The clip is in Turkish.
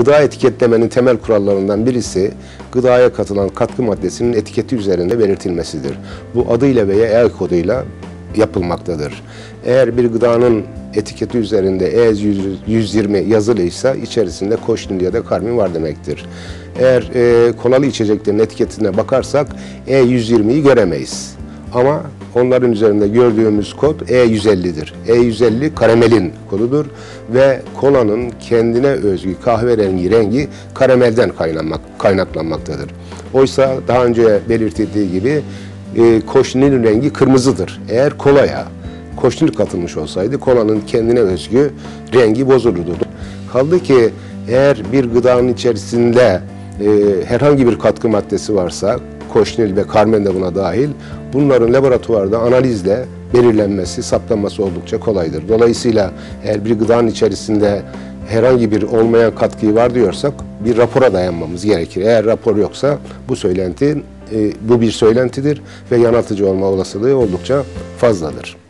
Gıda etiketlemenin temel kurallarından birisi gıdaya katılan katkı maddesinin etiketi üzerinde belirtilmesidir. Bu adıyla veya E koduyla yapılmaktadır. Eğer bir gıdanın etiketi üzerinde E 120 yazılıysa içerisinde koşnil ya da karmin var demektir. Eğer e, kolalı içeceklerin etiketine bakarsak E 120'yi göremeyiz. Ama onların üzerinde gördüğümüz kod E150'dir. E150 karamelin kodudur ve kolanın kendine özgü kahverengi rengi karamelden kaynaklanmak, kaynaklanmaktadır. Oysa daha önce belirtildiği gibi e, koşnilin rengi kırmızıdır. Eğer kolaya koşnil katılmış olsaydı kolanın kendine özgü rengi bozulurdu. Kaldı ki eğer bir gıdanın içerisinde e, herhangi bir katkı maddesi varsa koşnil ve karmen de buna dahil bunların laboratuvarda analizle belirlenmesi, saptanması oldukça kolaydır. Dolayısıyla eğer bir gıdanın içerisinde herhangi bir olmayan katkıyı var diyorsak bir rapora dayanmamız gerekir. Eğer rapor yoksa bu söylenti e, bu bir söylentidir ve yanıltıcı olma olasılığı oldukça fazladır.